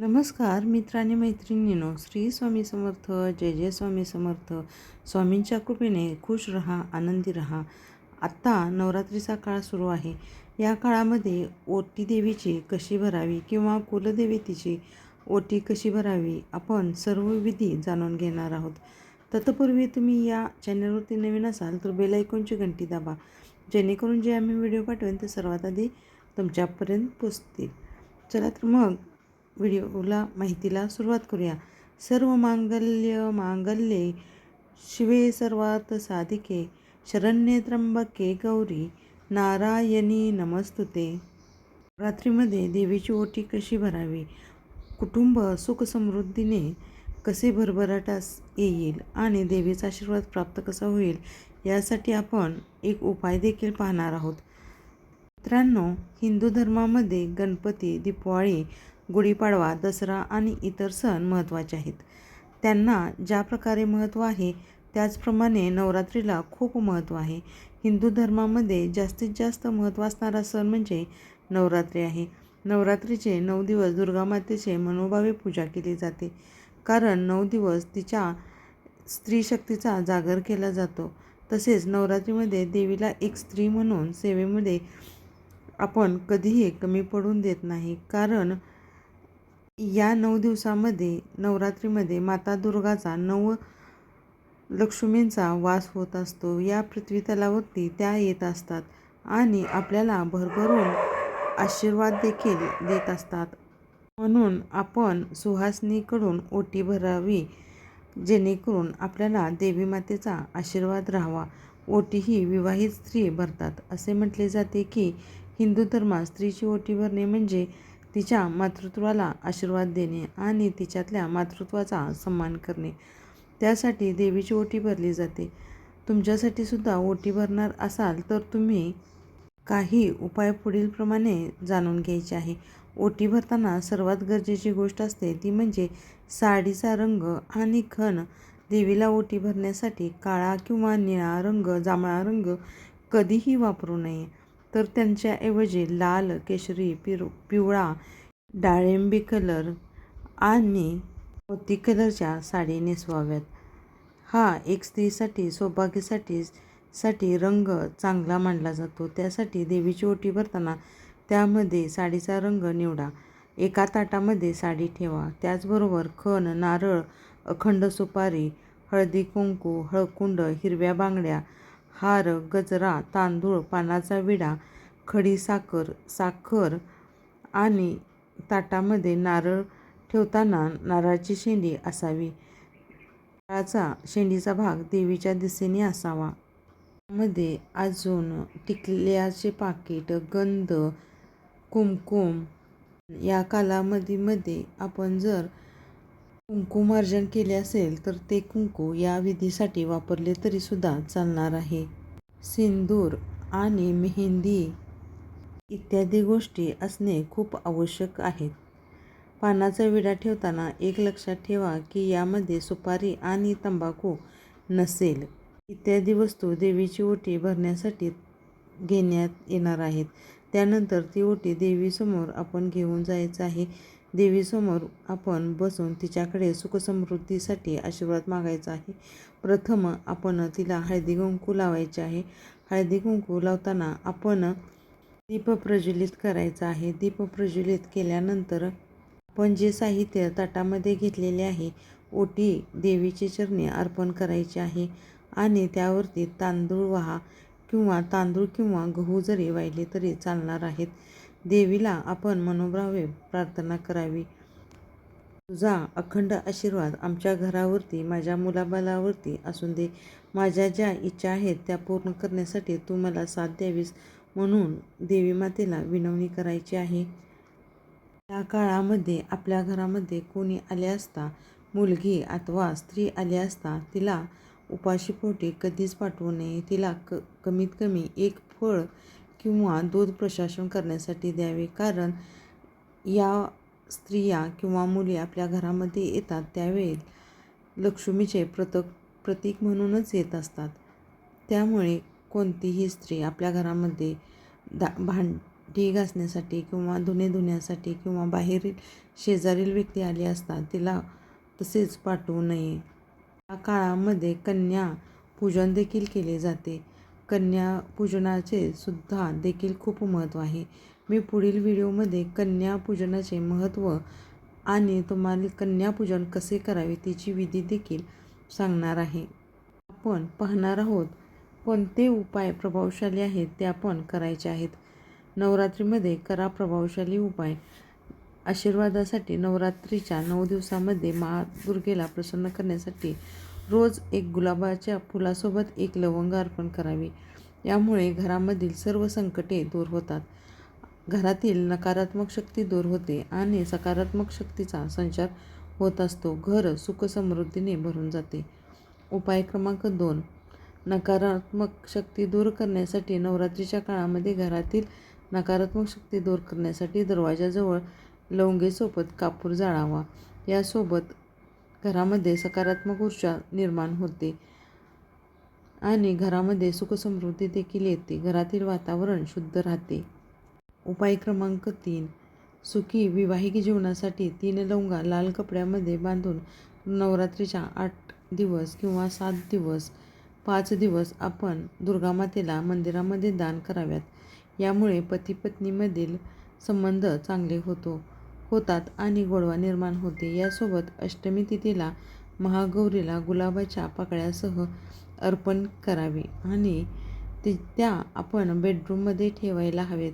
नमस्कार मित्रांनी मैत्रिणींनो. श्री स्वामी समर्थ जय जय स्वामी समर्थ. स्वामींच्या कृपेने खुश रहा आनंदी रहा. आत्ता नवरात्रीचा काळ सुरू आहे. या काळामध्ये ओटी देवीची कशी भरावी किंवा कुलदेवतेची ओटी कशी भरावी आपण सर्व विधी जाणून घेणार आहोत. तत्पूर्वी तुम्ही या चॅनलवरती नवीन असाल तर बेलायकॉनची घंटी दाबा. जेणेकरून जे आम्ही व्हिडिओ पाठवेन ते सर्वात आधी तुमच्यापर्यंत पोचतील. चला तर मग व्हिडिओला माहितीला सुरुवात करूया. सर्व मांगल्य मांगल्ये शिवे सर्वात साधिके शरण्ये त्र्यंबके गौरी नारायणी नमस्तुते. रात्रीमध्ये देवीची ओटी कशी भरावी? कुटुंब सुखसमृद्धीने कसे भरभराटास येईल आणि देवीचा आशीर्वाद प्राप्त कसा होईल? यासाठी आपण एक उपाय देखील पाहणार आहोत. मित्रांनो हिंदू धर्मामध्ये गणपती दिवाळी गुढीपाडवा दसरा आणि इतर सण महत्त्वाचे आहेत. त्यांना ज्या प्रकारे महत्त्व आहे त्याचप्रमाणे नवरात्रीला खूप महत्त्व आहे. हिंदू धर्मामध्ये जास्तीत जास्त महत्त्व असणारा सण म्हणजे नवरात्री आहे. नवरात्रीचे नऊ दिवस दुर्गामातेचे मनोभावे पूजा केली जाते. कारण नऊ दिवस तिच्या स्त्री शक्तीचा जागर केला जातो. तसेच नवरात्रीमध्ये देवीला एक स्त्री म्हणून सेवेमध्ये आपण कधीही कमी पडून देत नाही. कारण या नऊ दिवसामध्ये नवरात्रीमध्ये माता दुर्गाचा नऊ लक्ष्मींचा वास होत असतो. या पृथ्वीतलावरती त्या येत असतात आणि आपल्याला भरभरून आशीर्वाद देखील देत असतात. म्हणून आपण सुहासनीकडून ओटी भरावी जेणेकरून आपल्याला देवी मातेचा आशीर्वाद राहावा. ओटी ही विवाहित स्त्री भरतात. असे म्हटले जाते की हिंदू धर्मात स्त्रीची ओटी भरणे म्हणजे तिच्या मातृत्वाला आशीर्वाद देणे आणि तिच्यातल्या मातृत्वाचा सन्मान करणे. त्यासाठी देवीची ओटी भरली जाते. तुमच्यासाठी सुद्धा ओटी भरणार असाल तर तुम्ही काही उपाय पुढीलप्रमाणे जाणून घ्यायचे आहे. ओटी भरताना सर्वात गरजेची गोष्ट असते ती म्हणजे साडीचा रंग आणि खण देवीला ओटी भरण्यासाठी काळा किंवा निळा रंग जांभळा रंग कधीही वापरू नये. तर त्यांच्याऐवजी लाल केशरी पिर पिवळा डाळिंबी कलर आणि मोती कलरच्या साडी नेसवाव्यात. हा एक स्त्रीसाठी सौभाग्यासाठी साठी रंग चांगला मानला जातो. त्यासाठी देवीची ओटी भरताना त्यामध्ये साडीचा रंग निवडा. एका ताटामध्ये साडी ठेवा. त्याचबरोबर खण नारळ अखंड सुपारी हळदी कुंकू हळकुंड हिरव्या बांगड्या हार गजरा तांदूळ पानाचा विडा खडी साखर साखर आणि ताटामध्ये नारळ ठेवताना नारळाची शेंडी असावी. नारळाचा शेंडीचा भाग देवीच्या दिशेने असावा. मध्ये अजून टिकल्याचे पाकिट गंध कुमकुम या कालावधीमध्ये आपण जर कुंकुमार्जन केले असेल तर ते कुंकू या विधीसाठी वापरले तरीसुद्धा चालणार आहे. सिंदूर आणि मेहंदी इत्यादी गोष्टी असणे खूप आवश्यक आहेत पानाचा विडा ठेवताना एक लक्षात ठेवा की यामध्ये सुपारी आणि तंबाखू नसेल. इत्यादी वस्तू देवीची ओटी भरण्यासाठी घेण्यात येणार आहेत. त्यानंतर ती ओटी देवीसमोर आपण घेऊन जायचं आहे. देवीसमोर आपण बसून तिच्याकडे सुखसमृद्धीसाठी आशीर्वाद मागायचा आहे. प्रथम आपण तिला हळदी कुंकू लावायचे आहे. हळदी कुंकू लावताना आपण दीप प्रज्वलित करायचा आहे. दीप प्रज्वलित केल्यानंतर आपण जे साहित्य ताटामध्ये घेतलेले आहे ओटी देवीचे चरणी अर्पण करायचे आहे आणि त्यावरती तांदूळ वहा किंवा तांदूळ किंवा गहू जरी वाहिले तरी चालणार आहेत. देवीला आपण मनोभावे प्रार्थना करावी. तुझा अखंड आशीर्वाद आमच्या घरावरती माझ्या मुलाबालावरती असून दे. माझ्या ज्या इच्छा आहेत त्या पूर्ण करण्यासाठी तू मला साथ द्यावीस म्हणून देवी मातेला विनवणी करायची आहे. त्या काळामध्ये आपल्या घरामध्ये कोणी आले असता मुलगी अथवा स्त्री आली असता तिला उपाशीपोटी कधीच पाठवू नये. तिला क कमीत कमी एक फळ किंवा दूध प्रशासन करण्यासाठी द्यावे. कारण या स्त्रिया किंवा मुली आपल्या घरामध्ये येतात त्यावेळी लक्ष्मीचे प्रतक प्रतीक म्हणूनच येत असतात. त्यामुळे कोणतीही स्त्री आपल्या घरामध्ये दा भांडी घासण्यासाठी किंवा धुणे धुण्यासाठी किंवा बाहेरील शेजारील व्यक्ती आली असतात तिला तसेच पाठवू नये. या काळामध्ये कन्या पूजन देखील केले जाते. कन्या पूजनाचे सुद्धा देखील खूप महत्त्व आहे. मी पुढील व्हिडिओमध्ये कन्या पूजनाचे महत्त्व आणि तुम्हाला कन्यापूजन कसे करावे तिची विधी देखील सांगणार आहे. आपण पाहणार आहोत कोणते उपाय प्रभावशाली आहेत ते आपण करायचे आहेत. नवरात्रीमध्ये करा प्रभावशाली उपाय. आशीर्वादासाठी नवरात्रीच्या नऊ दिवसामध्ये महादुर्गेला प्रसन्न करण्यासाठी रोज एक गुलाबाच्या फुलासोबत एक लवंग अर्पण करावे. यामुळे घरामधील सर्व संकटे दूर होतात. घरातील नकारात्मक शक्ती दूर होते आणि सकारात्मक शक्तीचा संचार होत असतो. घर सुखसमृद्धीने भरून जाते. उपाय क्रमांक दोन. नकारात्मक शक्ती दूर करण्यासाठी नवरात्रीच्या काळामध्ये घरातील नकारात्मक शक्ती दूर करण्यासाठी दरवाजाजवळ लवंगेसोबत कापूर जाळावा. यासोबत घरामध्ये सकारात्मक ऊर्जा निर्माण होते आणि घरामध्ये सुखसमृद्धी देखील येते. घरातील वातावरण शुद्ध राहते. उपाय क्रमांक तीन. सुखी विवाहिक जीवनासाठी तीन लवंगा लाल कपड्यामध्ये बांधून नवरात्रीच्या आठ दिवस किंवा सात दिवस पाच दिवस आपण दुर्गामातेला मंदिरामध्ये दान कराव्यात. यामुळे पती पत्नीमधील संबंध चांगले होतो. होतात आणि गोडवा निर्माण होते. यासोबत अष्टमी तिथीला महागौरीला गुलाबाच्या पाकळ्यासह अर्पण करावे आणि ते त्या आपण बेडरूममध्ये ठेवायला हवेत.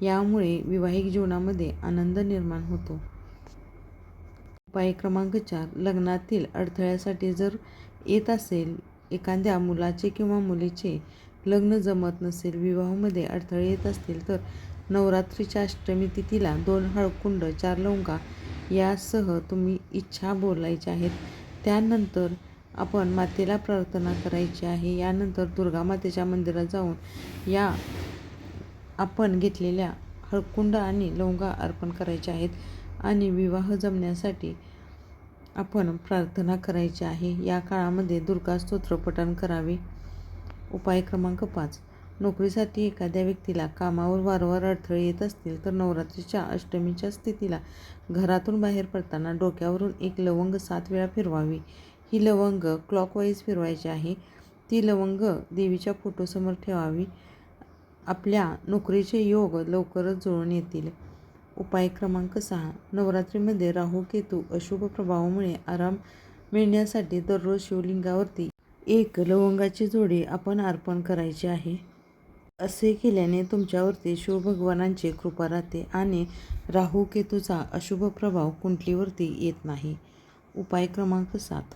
यामुळे विवाहिक जीवनामध्ये आनंद निर्माण होतो. उपाय क्रमांक चार लग्नातील अडथळ्यासाठी जर येत असेल एखाद्या मुलाचे किंवा मुलीचे लग्न जमत नसेल विवाहामध्ये अडथळे येत असतील तर नवरात्रीच्या अष्टमी तिथीला दोन हळकुंड चार लवंगा यासह तुम्ही इच्छा बोलायच्या आहेत. त्यानंतर आपण मातेला प्रार्थना करायची आहे. यानंतर दुर्गा मातेच्या मंदिरात जाऊन या आपण घेतलेल्या हळकुंड आणि लवंगा अर्पण करायचे आहेत आणि विवाह जमण्यासाठी आपण प्रार्थना करायची आहे. या काळामध्ये दुर्गा स्तोत्र पठण करावे. उपाय क्रमांक पाच. नोकरीसाठी एखाद्या व्यक्तीला कामावर वारंवार अडथळे येत असतील तर नवरात्रीच्या अष्टमीच्या स्थितीला घरातून बाहेर पडताना डोक्यावरून एक लवंग सात वेळा फिरवावी. ही लवंग क्लॉकवाईज फिरवायची आहे. ती लवंग देवीच्या फोटोसमोर ठेवावी. आपल्या नोकरीचे योग लवकरच जुळून येतील. उपाय क्रमांक सहा. नवरात्रीमध्ये राहू केतू अशुभ प्रभावामुळे आराम मिळण्यासाठी दररोज शिवलिंगावरती एक लवंगाची जोडी आपण अर्पण करायची आहे. असे केल्याने तुमच्यावरती शिवभगवानांची कृपा राहते आणि राहू केतूचा अशुभ प्रभाव कुंटलीवरती येत नाही. उपाय क्रमांक सात.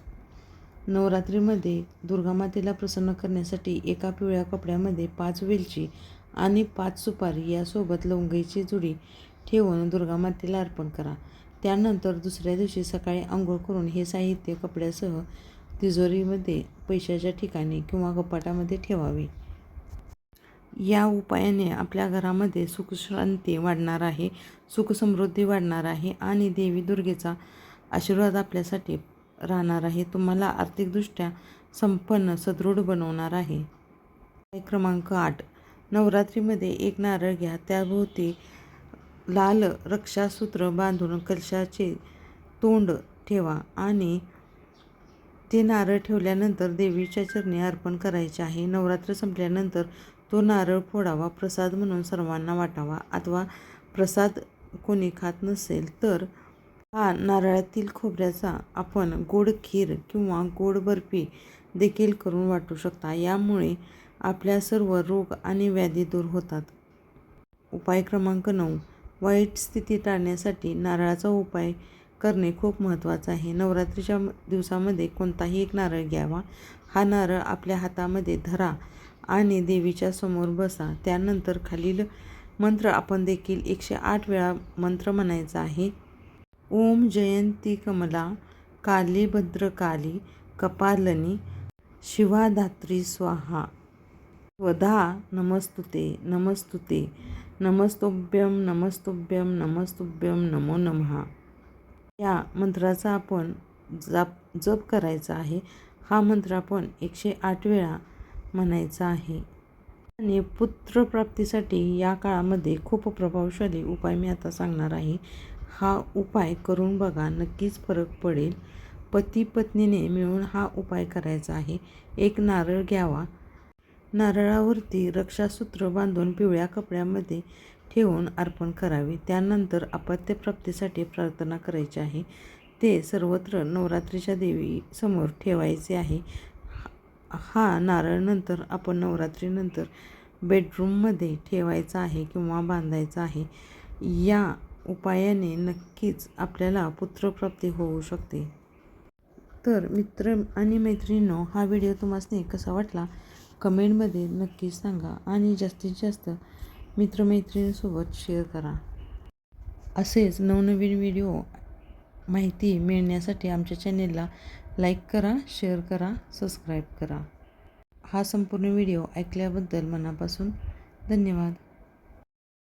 नवरात्रीमध्ये दुर्गामातेला प्रसन्न करण्यासाठी एका पिवळ्या कपड्यामध्ये पाच वेलची आणि पाच सुपारी यासोबत लवंगीची जुडी ठेवून दुर्गामातेला अर्पण करा. त्यानंतर दुसऱ्या दिवशी सकाळी आंघोळ करून हे साहित्य कपड्यासह तिजोरीमध्ये पैशाच्या ठिकाणी किंवा कपाटामध्ये ठेवावे. या उपायाने आपल्या घरामध्ये सुखशांती वाढणार आहे सुखसमृद्धी वाढणार आहे आणि देवी दुर्गेचा आशीर्वाद आपल्यासाठी राहणार आहे. तुम्हाला आर्थिकदृष्ट्या संपन्न सदृढ बनवणार आहे. क्रमांक आठ. नवरात्रीमध्ये एक नारळ घ्या. त्याभोवती लाल रक्षासूत्र बांधून कलशाचे तोंड ठेवा आणि ते नारळ ठेवल्यानंतर देवीच्या चरणी अर्पण करायचे आहे. नवरात्र संपल्यानंतर तो नारळ फोडावा प्रसाद म्हणून सर्वांना वाटावा. अथवा प्रसाद कोणी खात नसेल तर हा नारळातील खोबऱ्याचा आपण गोड खीर किंवा गोड बर्फी देखील करून वाटू शकता. यामुळे आपल्या सर्व रोग आणि व्याधी दूर होतात. उपाय क्रमांक नऊ. वाईट स्थिती टाळण्यासाठी नारळाचा उपाय करणे खूप महत्त्वाचं आहे. नवरात्रीच्या दिवसामध्ये कोणताही एक नारळ घ्यावा. हा नारळ आपल्या हातामध्ये धरा आणि देवीच्या समोर बसा. त्यानंतर खालील मंत्र आपण देखील एकशे आठ वेळा मंत्र म्हणायचा आहे. ओम जयंती कमला काली भद्रकाली कपालनी शिवाधात्री स्वाहा. वधा नमस्तुते नमस्तुते नमस्तुभ्यम नमस्तुभ्यम नमस्तुभ्यम नमो नमः. या मंत्राचा आपण जाप जप करायचा आहे. हा मंत्र आपण एकशे आठ वेळा म्हणायचा आहे. आणि पुत्रप्राप्तीसाठी या काळामध्ये खूप प्रभावशाली उपाय मी आता सांगणार आहे. हा उपाय करून बघा नक्कीच फरक पडेल. पती पत्नीने मिळून हा उपाय करायचा आहे. एक नारळ घ्यावा. नारळावरती रक्षासूत्र बांधून पिवळ्या कपड्यामध्ये ठेवून अर्पण करावे. त्यानंतर अपत्यप्राप्तीसाठी प्रार्थना करायची आहे. ते सर्वत्र नवरात्रीच्या देवीसमोर ठेवायचे आहे. हा नारळ नंतर आपण नवरात्रीनंतर बेडरूममध्ये ठेवायचा आहे किंवा बांधायचा आहे. या उपायाने नक्कीच आपल्याला पुत्रप्राप्ती होऊ शकते. तर मित्र आणि मैत्रिणींनो हा व्हिडिओ तुम्हाला कसा वाटला? कमेंटमध्ये नक्कीच सांगा आणि जास्तीत जास्त मित्रमैत्रिणींसोबत शेअर करा. असेच नवनवीन व्हिडिओ माहिती मिळण्यासाठी आमच्या चॅनेलला लाईक करा शेअर करा सबस्क्राईब करा. हा संपूर्ण व्हिडिओ ऐकल्याबद्दल मनापासून धन्यवाद.